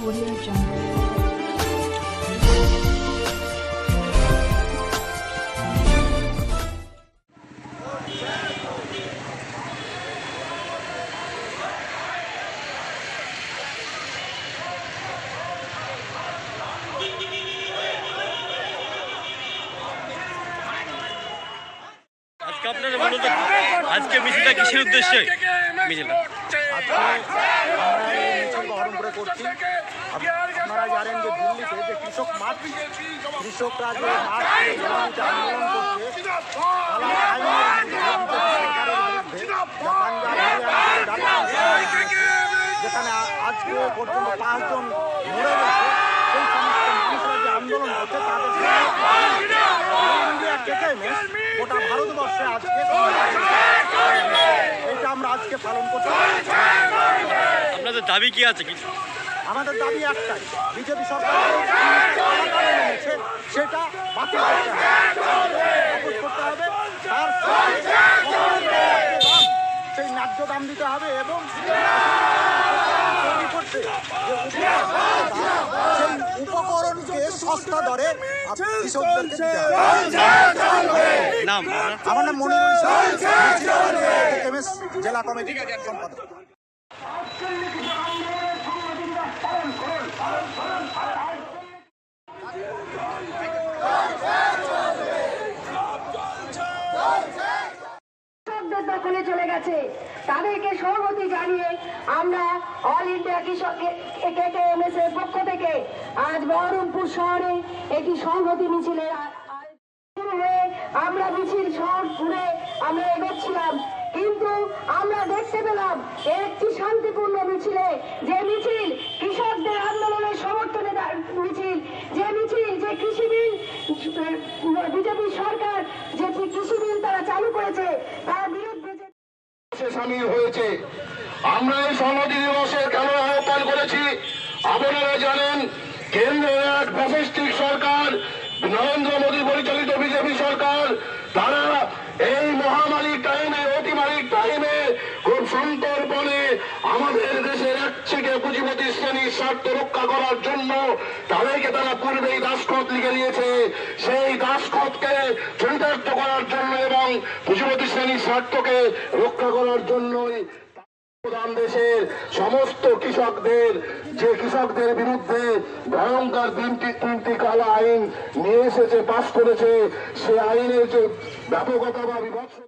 Audio Jungle. আজকে আপনারা বলুন আজকে মিছিলটা কিসের উদ্দেশ্যে মিছিলটা বহরমপুরে করছি। আপ- আপনারা জানেন যে দিল্লিতে যে কৃষক মাঠ কৃষকরা যে মাঠ আন্দোলন করছে। যেখানে আজকে পর্যন্ত পাঁচজন মরে গেছে সেই সমস্ত মানুষরা যে আন্দোলন করছে তাদের গোটা ভারতবর্ষে আজকে এটা আমরা আজকে পালন করছি আপনাদের দাবি কি আছে কি আমাদের দাবি একটাই বিজেপি সরকার এনেছে সেটা বাতিল করতে হবে। সেই ন্যায্য দাম দিতে হবে এবং উপকরণকে সস্তা দরে হবে। নাম আমার নাম এমএস জেলা কমিটি সম্পাদক। দখলে চলে গেছে। তাদেরকে সহমতি জানিয়ে আমরা অল ইন্ডিয়া কৃষক কেকেএমএস এর পক্ষ থেকে আজ বহরমপুর শহরে একটি সংহতি হয়ে আমরা মিছিল শহর ঘুরে আমরা এগোচ্ছিলাম। আমরা দেখতে পেলাম একটি শান্তিপূর্ণ মিছিলে। যে মিছিল কৃষকদের আন্দোলনের সমর্থনে মিছিল, যে মিছিল যে কৃষি বিল বিজেপি সরকার যে কৃষি বিল তারা চালু করেছে, তার বিরুদ্ধে সামিল হয়েছে। আমরা এই সংহতি দিবসে কেন আহ্বান করেছি? আপনারা জানেন, কেন্দ্রের এক ফ্যাসিস্টিক সরকার, নরেন্দ্র মোদী পরিচালিত বিজেপি সরকার, তারা এই টাইমে খুব সন্তর্পণে আমাদের দেশের একচেকে পুঁজিপতি শ্রেণির স্বার্থ রক্ষা করার জন্য তাদেরকে তারা পূর্বেই দাসখত লিখে নিয়েছে। সেই দাসখতকে চরিতার্থ করার জন্য এবং পুঁজিপতি শ্রেণির স্বার্থকে রক্ষা করার জন্যই প্রধান দেশের সমস্ত কৃষকদের, যে কৃষকদের বিরুদ্ধে ভয়ঙ্কর তিনটি তিনটি কালা আইন নিয়ে এসেছে, পাশ করেছে, সে আইনের যে ব্যাপকতা বা বিভৎস